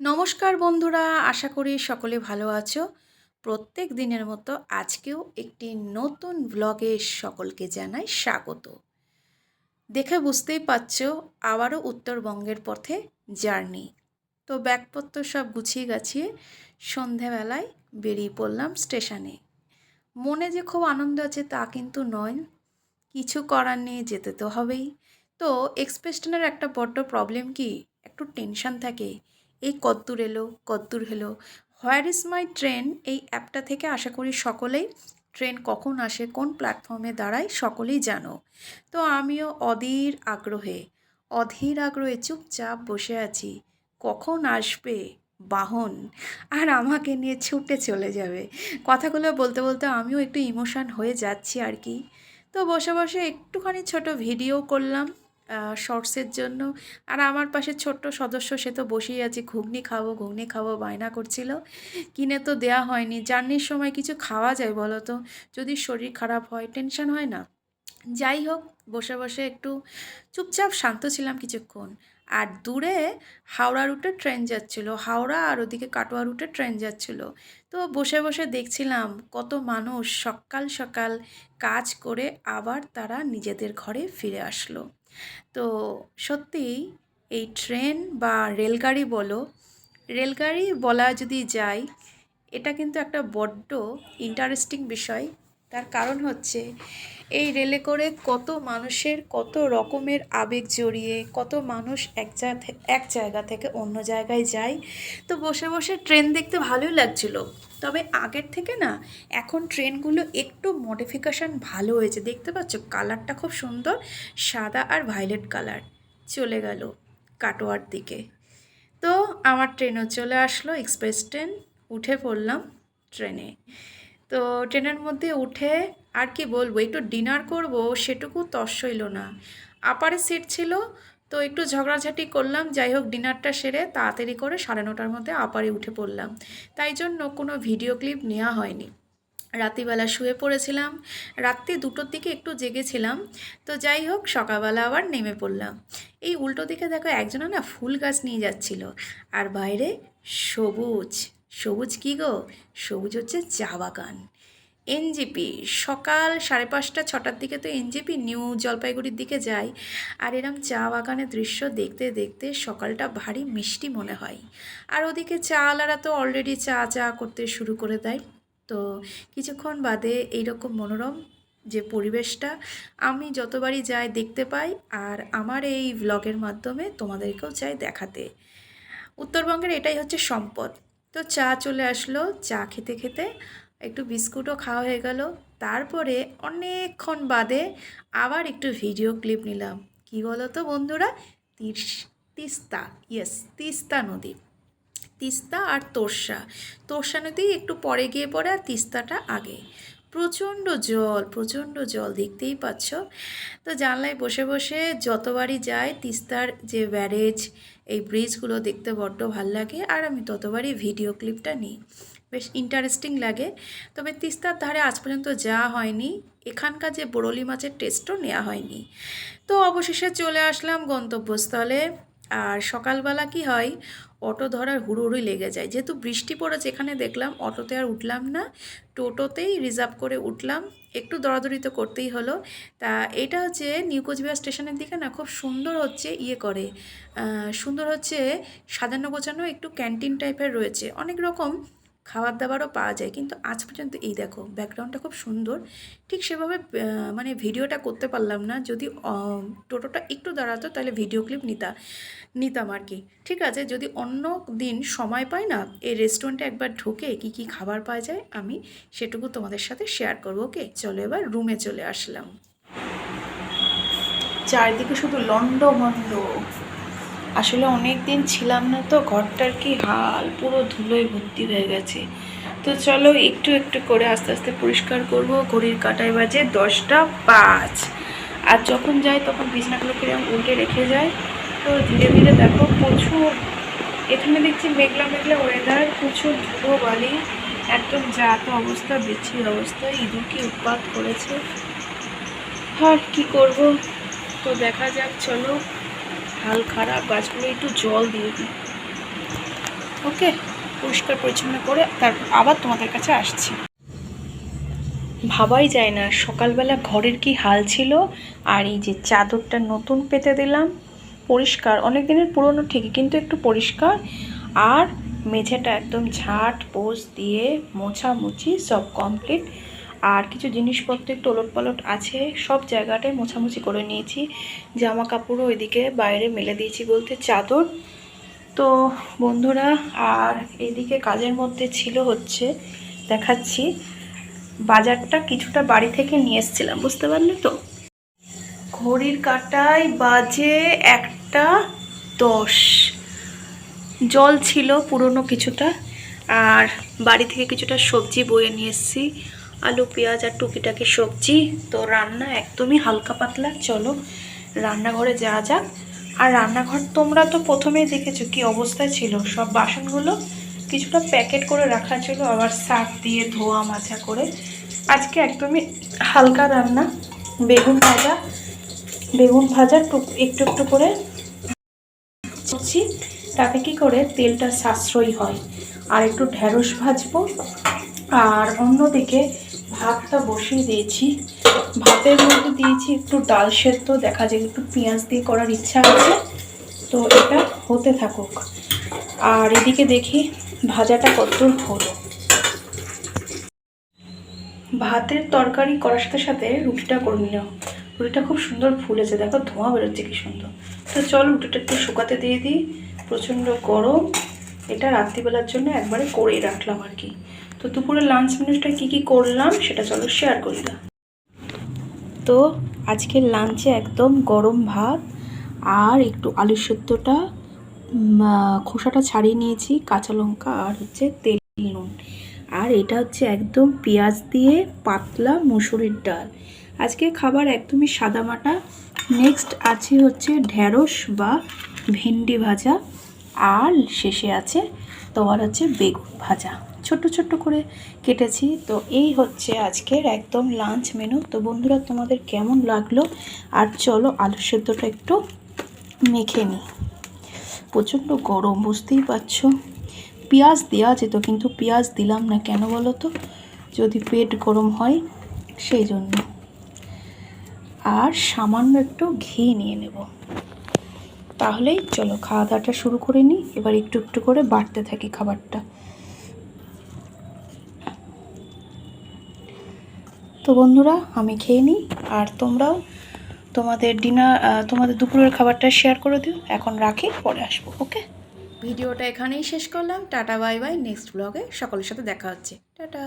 নমস্কার বন্ধুরা, আশা করি সকলে ভালো আছো। প্রত্যেক দিনের মতো আজকেও একটি নতুন ব্লগে সকলকে জানাই স্বাগত। দেখে বুঝতেই পারছ, আবারও উত্তরবঙ্গের পথে জার্নি। তো ব্যাগপত্র সব গুছিয়ে গাছিয়ে সন্ধেবেলায় বেরিয়ে পড়লাম স্টেশনে। মনে যে খুব আনন্দ আছে তা কিন্তু নয়। কিছু করার নেই, যেতে তো হবেই। তো এক্সপ্রেস ট্রেনের একটা বড্ড প্রবলেম কি? একটু টেনশন থাকে। এই কদ্দূর এলো, কদ্দূর হলো। Where is my train? এই অ্যাপটা থেকে আশা করি সকলেই ট্রেন কখন আসে, কোন প্ল্যাটফর্মে দাঁড়ায় সকলেই জানো। তো আমিও অধীর আগ্রহে অধীর আগ্রহে চুপচাপ বসে আছি। কখন আসবে? বাহন। আর আমাকে নিয়ে ছুটে চলে যাবে। কথাগুলো বলতে বলতে আমিও একটু ইমোশান হয়ে যাচ্ছি আর কি। তো বসে বসে একটুখানি ছোট ভিডিও করলাম। শর্টসের জন্য। আর আমার পাশে ছোট্ট সদস্য, সে তো বসেই আছে, ঘুগনি খাব ঘুগনি খাব বায়না করছিল। কিনে তো দেয়া হয়নি। জার্নির সময় কিছু খাওয়া যায় বলো তো? যদি শরীর খারাপ হয় টেনশন হয় না? যাই হোক, বসে বসে একটু চুপচাপ শান্ত ছিলাম কিছুক্ষণ। আর দূরে হাওড়া রুটে ট্রেন যাচ্ছিল। হাওড়া আর ওদিকে কাটোয়া রুটে ট্রেন যাচ্ছিল। তো বসে বসে দেখছিলাম কত মানুষ সকাল সকাল কাজ করে আবার তারা নিজেদের ঘরে ফিরে আসলো। তো সত্যিই এই ট্রেন বা রেলগাড়ি বলো, রেলগাড়ি বলা যদি যায়, এটা কিন্তু একটা বড্ড ইন্টারেস্টিং বিষয়। তার কারণ হচ্ছে এই রেলে করে কত মানুষের কত রকমের আবেগ জড়িয়ে, কত মানুষ এক জায়গা এক জায়গা থেকে অন্য জায়গায় যায়। তো বসে বসে ট্রেন দেখতে ভালোই লাগছিল। তবে আগের থেকে না, এখন ট্রেনগুলো একটু মডিফিকেশান ভালো হয়েছে। দেখতে পাচ্ছ কালারটা খুব সুন্দর, সাদা আর ভায়োলেট কালার চলে গেল কাটোয়ার দিকে। তো আমার ট্রেনও চলে আসলো এক্সপ্রেস ট্রেন, উঠে পড়লাম ট্রেনে। তো ট্রেনের মধ্যে উঠে আর কি বলব, একটু ডিনার করব, সেটুকু তস হইল না। আপারে সিট ছিল, তো একটু ঝগড়াঝাটি করলাম, যাই হোক ডিনারটা সেরে তাড়াতাড়ি করে সাড়ে নটার মধ্যে আপারে উঠে পড়লাম। তাই জন্য কোনো ভিডিও ক্লিপ নেওয়া হয়নি। রাত্রিবেলা শুয়ে পড়েছিলাম, রাত্রি দুটোর দিকে একটু জেগেছিলাম, তো যাই হোক সকালবেলা আবার নেমে পড়লাম। এই উল্টো দিকে দেখো একজনা না ফুল গাছ নিয়ে যাচ্ছিল, আর বাইরে সবুজ। সবুজ কী গো? সবুজ হচ্ছে চা বাগান। এনজিপি সকাল সাড়ে পাঁচটা, ছটার দিকে তো এনজিপি নিউ জলপাইগুড়ির দিকে যাই। আর এরম চা বাগানের দৃশ্য দেখতে দেখতে সকালটা ভারী মিষ্টি মনে হয়। আর ওদিকে চা আলারা তো অলরেডি চা চা করতে শুরু করে দেয়। তো কিছুক্ষণ বাদে এইরকম মনোরম যে পরিবেশটা আমি যতবারই যাই দেখতে পাই আর আমার এই ব্লগের মাধ্যমে তোমাদেরকেও চাই দেখাতে। উত্তরবঙ্গের এটাই হচ্ছে সম্পদ। তো চা চলে আসলো। চা খেতে খেতে একটু বিস্কুটও খাওয়া হয়ে গেল। তারপরে অনেকক্ষণ বাদে আবার একটু ভিডিও ক্লিপ নিলাম। কি বলো তো বন্ধুরা তিস্তা ইয়েস তিস্তা নদী। তিস্তা আর তোরসা। তোরসা নদী একটু পরে গিয়ে পড়ে আর তিস্তাটা আগে। প্রচণ্ড জল প্রচণ্ড জল দেখতেই পাচ্ছ। তো জানলায় বসে বসে যতবারই যায় তিস্তার যে ব্যারেজ, এই ব্রিজগুলো দেখতে বড্ড ভালো লাগে আর আমি ততবারই ভিডিও ক্লিপটা নিই। বেশ ইন্টারেস্টিং লাগে। তবে তিস্তার ধারে আজ পর্যন্ত যাওয়া হয়নি। এখানকার যে বরলি মাছের টেস্টও নেওয়া হয়নি। তো অবশেষে চলে আসলাম গন্তব্যস্থলে। আর সকালবেলা কি হয়, অটো ধরার হুড়োহুড়ি লেগে যায়। যেহেতু বৃষ্টি পড়েছে এখানে দেখলাম, অটোতে আর উঠলাম না। টোটোতেই রিজার্ভ করে উঠলাম। একটু দরাদরি তো করতেই হলো। তা এটা হচ্ছে নিউ কোচবিহার স্টেশনের দিকে না খুব সুন্দর হচ্ছে ইয়ে করে। সুন্দর হচ্ছে সাজানো গোছানো একটু ক্যান্টিন টাইপের রয়েছে। অনেক রকম খাবার দাবারও পাওয়া যায়। কিন্তু আজ পর্যন্ত এই দেখো ব্যাকগ্রাউন্ডটা খুব সুন্দর। ঠিক সেভাবে মানে ভিডিওটা করতে পারলাম না। যদি টোটোটা একটু দাঁড়াতো তাহলে ভিডিও ক্লিপ নিতা, নিতাম আর কি। ঠিক আছে, যদি অন্য দিন সময় পাই না, এই রেস্টুরেন্টে একবার ঢুকে কি কি খাবার পাওয়া যায়, আমি সেটুকু তোমাদের সাথে শেয়ার করব ওকে চলো এবার রুমে চলে আসলাম। চারিদিকে শুধু লন্ড মন্ড আসলে অনেক দিন ছিলাম না তো, ঘরটার কি হাল পুরো ধুলোয় ভর্তি হয়ে গেছে। তো চলো একটু একটু করে আস্তে আস্তে পরিষ্কার করব। ঘড়ির কাটায় বাজে দশটা পাঁচ। আর যখন যাই তখন বিছনাগুলো কিরম উল্টে রেখে যায়। তো ধীরে ধীরে দেখো প্রচুর, এখানে দেখছি মেঘলা মেঘলা ওয়েদার প্রচুর ধুলো বালি, একদম জাত অবস্থা, বিচ্ছির অবস্থা, ইঁদুর কি উৎপাত করেছে। আর কি করব? তো দেখা যাক, চলো। হাল খারাপ, গাছগুলো একটু জল দিয়ে দিই। ওকে, পরিষ্কার পরিচ্ছন্ন করে তারপর আবার তোমাদের কাছে আসছি। ভাবাই যায় না, সকালবেলা ঘরের কি হাল ছিল আর এই যে চাদরটা নতুন পেতে দিলাম। পরিষ্কার অনেক দিনের পুরনো ঠিকই, কিন্তু একটু পরিষ্কার। আর মেঝেটা একদম ঝাট পোষ দিয়ে মোছামুছি সব কমপ্লিট আর কিছু জিনিসপত্র একটু ওলট পালট আছে, সব জায়গাটায় মোছামুছি করে নিয়েছি। জামা কাপড়ও এদিকে বাইরে মেলে দিয়েছি বলতে চাদর। তো বন্ধুরা, আর এদিকে কাজের মধ্যে ছিল হচ্ছে, দেখাচ্ছি, বাজারটা কিছুটা বাড়ি থেকে নিয়ে এসেছিলাম, বুঝতে পারলে তো? ঘড়ির কাটায় বাজে একটা দশ। জল ছিল পুরনো কিছুটা, আর বাড়ি থেকে কিছুটা সবজি বয়ে নিয়ে এসেছি। আলু, পেঁয়াজ আর টুকিটাকি সবজি। তো রান্না একদমই হালকা পাতলা, চলো রান্নাঘরে যাওয়া যাক। আর রান্নাঘর তোমরা তো প্রথমেই দেখেছ কি অবস্থায় ছিল। সব বাসনগুলো কিছুটা প্যাকেট করে রাখা ছিল, আবার সার্ফ দিয়ে ধোয়া মাজা করে। আজকে একদমই হালকা রান্না, বেগুন ভাজা বেগুন ভাজা টুক, একটু একটু করে করছি, তাতে কি করে তেলটা সাশ্রয়ী হয়। আর একটু ঢেঁড়স ভাজবো। আর অন্যদিকে ভাতটা বসিয়ে দিয়েছি। ভাতের মধ্যে দিয়েছি একটু ডাল সেদ্ধ, দেখা যায় একটু পেঁয়াজ দিয়ে করার ইচ্ছা আছে। তো এটা হতে থাকুক। আর এদিকে দেখি ভাজাটা কতদূর হলো। ভাতের তরকারি করার সাথে সাথে রুটিটা করে নিলাম। রুটিটা খুব সুন্দর ফুলেছে, দেখো ধোঁয়া বেরোচ্ছে কি সুন্দর। তো চল রুটিটা একটু শুকাতে দিয়ে দিই। প্রচণ্ড গরম। এটা রাত্রিবেলার জন্য একবারে করেই রাখলাম আর কি। তো দুপুরে লাঞ্চ মেনুটা কী কী করলাম সেটা চলো শেয়ার করি না। তো আজকের লাঞ্চে একদম গরম ভাত আর একটু আলু সেদ্ধটা খোসাটা ছাড়িয়ে নিয়েছি, কাঁচা লঙ্কা আর হচ্ছে তেল নুন। আর এটা হচ্ছে একদম পেঁয়াজ দিয়ে পাতলা মুসুরির ডাল। আজকে খাবার একদমই সাদামাটা। নেক্সট আছে হচ্ছে ঢ্যাঁড়স বা ভেন্ডি ভাজা আর শেষে আছে তোমার হচ্ছে বেগুন ভাজা। ছোট ছোট করে কেটেছি। তো এই হচ্ছে আজকের একদম লাঞ্চ মেনু তো বন্ধুরা, তোমাদের কেমন লাগল? আর চলো আলু সেদ্ধটা একটু মেখে নিই। প্রচণ্ড গরম, বুঝতেই পারছ? পেঁয়াজ দেওয়া যেত, কিন্তু পেঁয়াজ দিলাম না কেন বলো তো? যদি পেট গরম হয়, সেই জন্য। আর সামান্য একটু ঘি নিয়ে নেব। তাহলেই চলো, খাওয়া দাওয়াটা শুরু করে নিই। এবার একটু একটু করে বাড়তে থাকি খাবারটা। তো বন্ধুরা, আমি খেয়ে নিই, আর তোমরাও তোমাদের ডিনার তোমাদের দুপুরের খাবারটা শেয়ার করে দিও। এখন রাখি, পরে আসব ওকে ভিডিওটা এখানেই শেষ করলাম। টাটা বাই বাই নেক্সট ব্লগে সকলের সাথে দেখা হচ্ছে। টাটা!